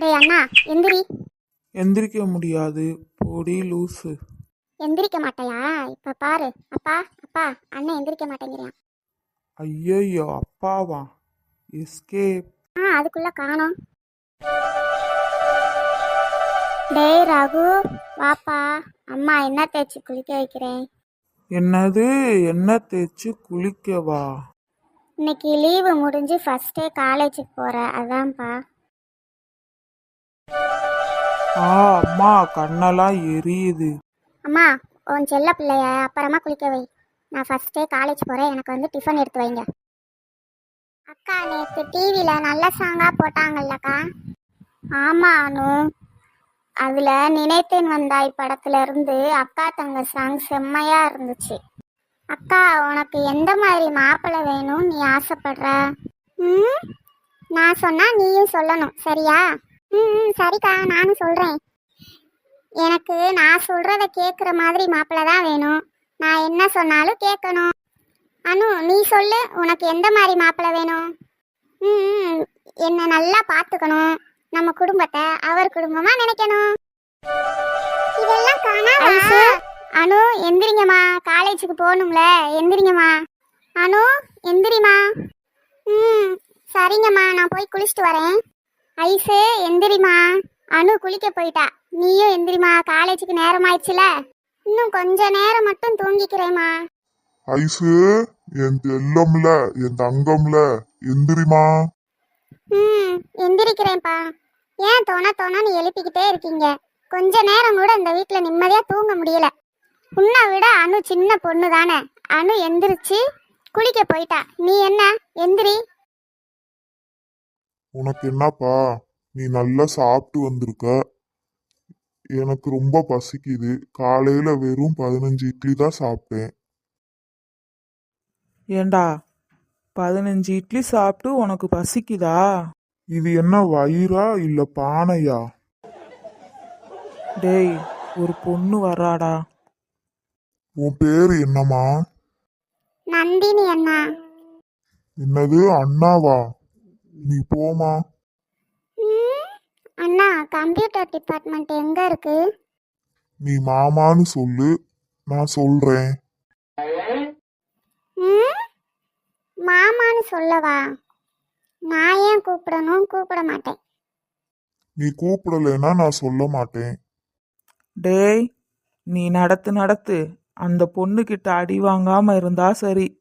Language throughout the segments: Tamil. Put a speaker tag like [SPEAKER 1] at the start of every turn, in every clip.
[SPEAKER 1] டேய் அண்ணா எந்திரி.
[SPEAKER 2] எந்திரிக்க முடியாது. பொடி லூசு.
[SPEAKER 1] எந்திரிக்க மாட்டேயா? இப்ப பாரு. அப்பா அப்பா அண்ணன் எந்திரிக்க மாட்டேங்கிறான்.
[SPEAKER 2] ஐயையோ அப்பாவா? எஸ்கேப்
[SPEAKER 1] ஆ அதுக்குள்ள காணோம். டேய் ரகு வாப்பா. அம்மா என்ன தேய்ச்சி குளிக்க வைக்கிறேன்?
[SPEAKER 2] என்னது? என்ன தேய்ச்சி குளிக்கவா?
[SPEAKER 1] இன்னைக்கு லீவு முடிஞ்சு ஃபர்ஸ்ட் டே காலேஜுக்கு போற. அதான்ப்பா.
[SPEAKER 2] ஆ அம்மா கண்ணெல்லாம் எரியுது.
[SPEAKER 1] அம்மா உன் செல்ல பிள்ளைய அப்புறமா குளிக்க வை. நான் ஃபர்ஸ்டே காலேஜ் போகிறேன் எனக்கு வந்து டிஃபன் எடுத்து வைங்க. அக்கா நேற்று டிவியில் நல்ல சாங்காக போட்டாங்கல்லக்கா. ஆமாம் அனு. அதில் நினைத்தேன் வந்தாய் படத்துல இருந்து அக்கா தங்க சாங் செம்மையாக இருந்துச்சு. அக்கா உனக்கு எந்த மாதிரி மாப்பிள்ளை வேணும் நீ ஆசைப்படுற? ம்? நான் சொன்னால் நீயும் சொல்லணும். சரியா? ம் சரிக்கா நானும் சொல்கிறேன் எனக்கு நான் சொல்றத கேட்குற மாதிரி மாப்பிள்ளை தான் வேணும். நான் என்ன சொன்னாலும் கேட்கணும் அனு நீ சொல்லு உனக்கு எந்த மாதிரி மாப்பிள்ளை வேணும்? ம் என்னை நல்லா பார்த்துக்கணும். நம்ம குடும்பத்தை அவர் குடும்பமா நினைக்கணும். இதெல்லாம் காணாம அனு எந்திரிங்கம்மா. காலேஜுக்கு போகணும்ல எந்திரிங்கம்மா. அனு எந்திரிம்மா. ம் சரிங்கம்மா நான் போய் குளிச்சுட்டு வரேன். ஐசு எந்திரிம்மா. அனு குளிக்க போயிட்டா. நீயும் எந்திரிம்மா காலேஜுக்கு நேரம் ஆயிடுச்சுல இன்னும் கொஞ்ச நேரம் மட்டும் தூங்கிக்கிறேம்மா.
[SPEAKER 3] ஐசு என் செல்லம்ல என் தங்கம்ல எந்திரிமா
[SPEAKER 1] ம் எந்திரிக்கிறேன்ப்பா. ஏன் தோண தோணன்னு எழுப்பிக்கிட்டே இருக்கீங்க? கொஞ்ச நேரம் கூட இந்த வீட்டில் நிம்மதியாக தூங்க முடியல. உன்னை விட அனு சின்ன பொண்ணு தானே அனு எந்திரிச்சு குளிக்க போயிட்டா. நீ என்ன? எந்திரி.
[SPEAKER 3] உனக்கு என்னப்பா நீ நல்லா சாப்பிட்டு வந்திருக்க. எனக்கு ரொம்ப பசிக்குது. காலையில வெறும் பதினஞ்சு இட்லி தான் சாப்பிட்டேன்.
[SPEAKER 2] ஏண்டா பதினஞ்சு இட்லி சாப்பிட்டு உனக்கு பசிக்குதா?
[SPEAKER 3] இது என்ன வயிறா இல்ல பானையா?
[SPEAKER 2] டேய் ஒரு பொண்ணு வராடா
[SPEAKER 3] உன் பேரு என்னம்மா?
[SPEAKER 1] நந்தினி அண்ணா.
[SPEAKER 3] என்னது அண்ணாவா? நீ போமா
[SPEAKER 1] அண்ணா கம்ப்யூட்டர் டிபார்ட்மெண்ட் எங்கே இருக்கு?
[SPEAKER 3] நீ மாமான்னு சொல்லு நான் சொல்றேன்.
[SPEAKER 1] ம் மாமான்னு சொல்லவா? நான் ஏன் கூப்பிடணும்? கூப்பிட மாட்டேன்.
[SPEAKER 3] நீ கூப்பிடலைன்னா நான் சொல்ல மாட்டேன்.
[SPEAKER 2] டேய் நீ நடத்து நடத்து. அந்த பொண்ணுகிட்ட அடி வாங்காம இருந்தா சரி.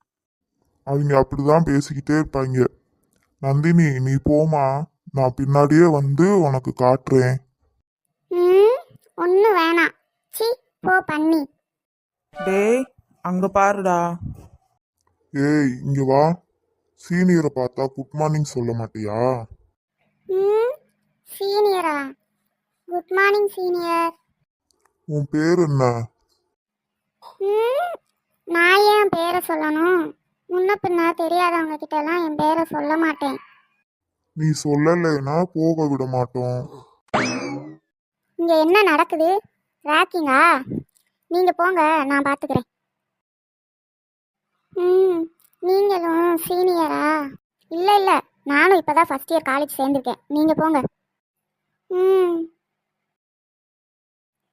[SPEAKER 3] அவங்க அப்படிதான் பேசிக்கிட்டே இருப்பாங்க. நந்தினி நீ போமா நான் பின்னாடியே வந்து உனக்கு காட்டுறேன்.
[SPEAKER 1] ம் ஒன்றும் வேணாம். சி போ பண்ணி.
[SPEAKER 2] டேய் அங்க பாருடா.
[SPEAKER 3] ஏய் இங்க வா. சீனியரை பார்த்தா குட் மார்னிங் சொல்ல மாட்டியா?
[SPEAKER 1] ம் சீனியரா? Good morning senior.
[SPEAKER 3] உன் பேர் என்ன?
[SPEAKER 1] ம் நான் ஏன் பேரை சொல்லணும்? முன்ன பின்ன தெரியாதவங்க கிட்டலாம் என் பேரை சொல்ல மாட்டேன்.
[SPEAKER 3] நீ சொல்லலைன்னா போக விட மாட்டோம்.
[SPEAKER 1] இங்கே என்ன நடக்குது? ராக்கிங்கா? நீங்கள் போங்க நான் பார்த்துக்கிறேன் ம் நீங்களும் சீனியரா? இல்லை இல்லை நானும் இப்போ தான் ஃபஸ்ட் இயர் காலேஜ் சேர்ந்துருக்கேன். நீங்கள் போங்க. ம்.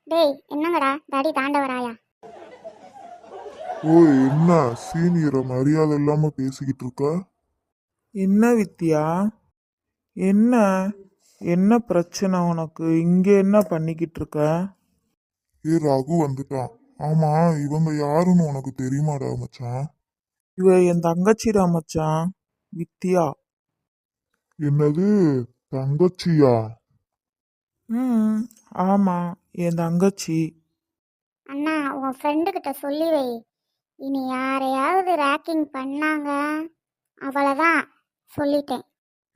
[SPEAKER 1] டேய் என்னங்கடா? தடி தாண்டவராயா?
[SPEAKER 3] ஓய் என்ன? சீனியரை மரியாதை இல்லாம பேசிக்கிட்டு இருக்க?
[SPEAKER 2] என்ன வித்யா? என்ன? என்ன பிரச்சனை உனக்கு? இங்க என்ன பண்ணிக்கிட்டு இருக்க?
[SPEAKER 3] ஏ ரகு வந்துட்டான். ஆமா இவங்க யாருன்னு உனக்கு தெரியுமாடா மச்சான்?
[SPEAKER 2] இவ என் தங்கச்சிடா மச்சான். வித்யா.
[SPEAKER 3] என்னது? தங்கச்சியா?
[SPEAKER 2] ம் ஆமா என் தங்கச்சி.
[SPEAKER 1] அண்ணா உன் ஃப்ரெண்டுக்கிட்ட சொல்லி வை. இனி யாரையாவது ரேக்கிங் பண்ணாங்க? அவ்வளோதான் சொல்லிட்டேன்.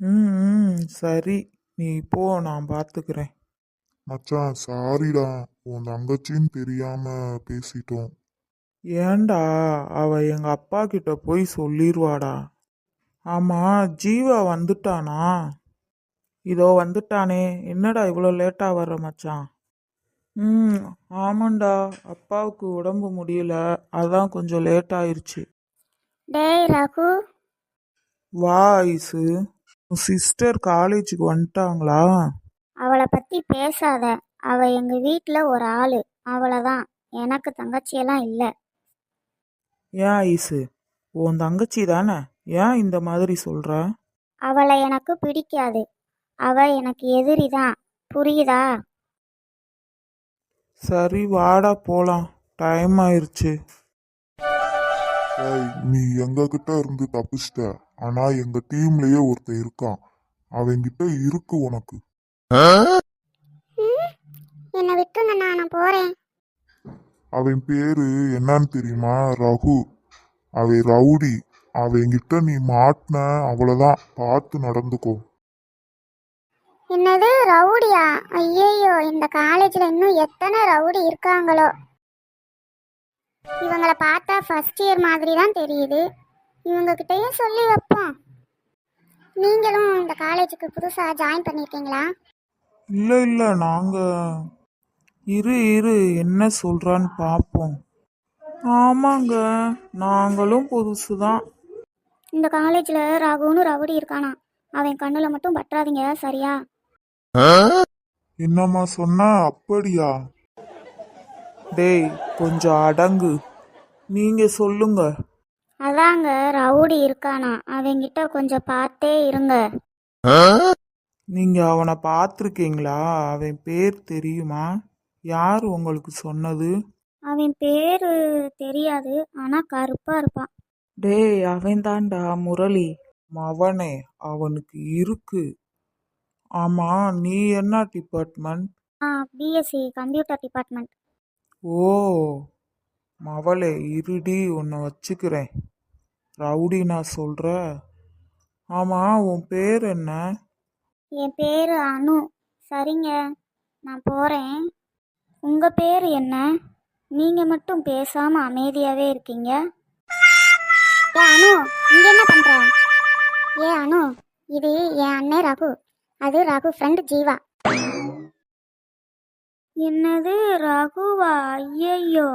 [SPEAKER 2] ம் சரி. நீ போ நான் பார்த்துக்கிறேன்
[SPEAKER 3] மச்சான் சாரிடா. உன் தங்கச்சின்னு தெரியாம பேசிட்டோம்.
[SPEAKER 2] ஏன்டா? அவ எங்க அப்பா கிட்ட போய் சொல்லிடுவாடா ஆமா ஜீவா வந்துட்டானா? இதோ வந்துட்டானே. என்னடா இவ்வளோ லேட்டா வர்ற மச்சான்? ம் ஆமாண்டா. அப்பாவுக்கு உடம்பு முடியல. அதான் கொஞ்சம் லேட் ஆயிருச்சு.
[SPEAKER 1] டேய் ரகு.
[SPEAKER 2] வா ஐசு. சிஸ்டர் காலேஜுக்கு வந்துட்டாங்களா?
[SPEAKER 1] அவளை பற்றி பேசாத. அவ எங்கள் வீட்டில் ஒரு ஆள். அவ்வளோதான் எனக்கு தங்கச்சியெல்லாம் இல்லை.
[SPEAKER 2] ஏன் ஐஸு உன் தங்கச்சி தானே? ஏன் இந்த மாதிரி சொல்ற?
[SPEAKER 1] அவளை எனக்கு பிடிக்காது. அவ எனக்கு எதிரி தான். புரியுதா?
[SPEAKER 2] சரி வாடா போலாம். டைம் ஆயிருச்சு.
[SPEAKER 3] ஏய் நீ எங்க கிட்ட இருந்து தப்பிச்சிட்ட. ஆனா எங்க டீம்லயே ஒருத்தன் இருக்கான். அவன்கிட்ட இருக்கு உனக்கு.
[SPEAKER 1] என்னை விட்டுங்க நான் போகிறேன்
[SPEAKER 3] அவன் பேரு என்னன்னு தெரியுமா? ரகு. அவன் ரவுடி. அவன்கிட்ட நீ மாட்டின அவ்வளவுதான். பார்த்து நடந்துக்கோ.
[SPEAKER 1] என்னது? ரவுடியா? ஐயையோ இந்த காலேஜில் இன்னும் எத்தனை ரவுடி இருக்காங்களோ. இவங்கள பார்த்தா ஃபர்ஸ்ட் இயர் மாதிரி தான் தெரியுது. இவங்ககிட்டயும் சொல்லி வைப்போம். நீங்களும் இந்த காலேஜுக்கு புதுசாக ஜாயின் பண்ணியிருக்கீங்களா
[SPEAKER 2] இல்ல இல்ல நாங்க இரு இரு என்ன சொல்றான்னு பார்ப்போம் ஆமாங்க நாங்களும் புதுசு தான்
[SPEAKER 1] இந்த காலேஜில் ரகுன்னு ரவுடி இருக்கானா அவன் கண்ணில் மட்டும் பற்றாதீங்க சரியா?
[SPEAKER 3] என்னம்மா சொன்ன? அப்படியா?
[SPEAKER 2] டேய் கொஞ்சம் அடங்கு. நீங்க சொல்லுங்க.
[SPEAKER 1] அதாங்க ரவுடி இருக்கானா? அவங்கிட்ட கொஞ்சம் பார்த்தே இருங்க.
[SPEAKER 2] நீங்க அவனை பார்த்துருக்கீங்களா? அவன் பேர் தெரியுமா? யார் உங்களுக்கு சொன்னது?
[SPEAKER 1] அவன் பேரு தெரியாது ஆனால் கருப்பாக இருப்பான்.
[SPEAKER 2] டேய் அவன் தான்டா முரளி. மவனே அவனுக்கு இருக்கு. ஆமா நீ என்ன டிபார்ட்மெண்ட்
[SPEAKER 1] ஆ பிஎஸ்சி கம்ப்யூட்டர் டிபார்ட்மெண்ட்
[SPEAKER 2] ஓ மவளே இருடி உன்னை வச்சுக்கிறேன். ரவுடி நான் சொல்ற? ஆமா உன் பேர் என்ன?
[SPEAKER 1] என் பேர் அனு. சரிங்க நான் போகிறேன் உங்கள் பேர் என்ன? நீங்கள் மட்டும் பேசாமல் அமைதியாகவே இருக்கீங்க. ஏ அனு இங்கே என்ன பண்ணுற ஏ அனு இது என் அண்ணன் ரகு. அது ரகு ஃப்ரெண்ட் ஜீவா. என்னது ரகுவா? ஐயையோ.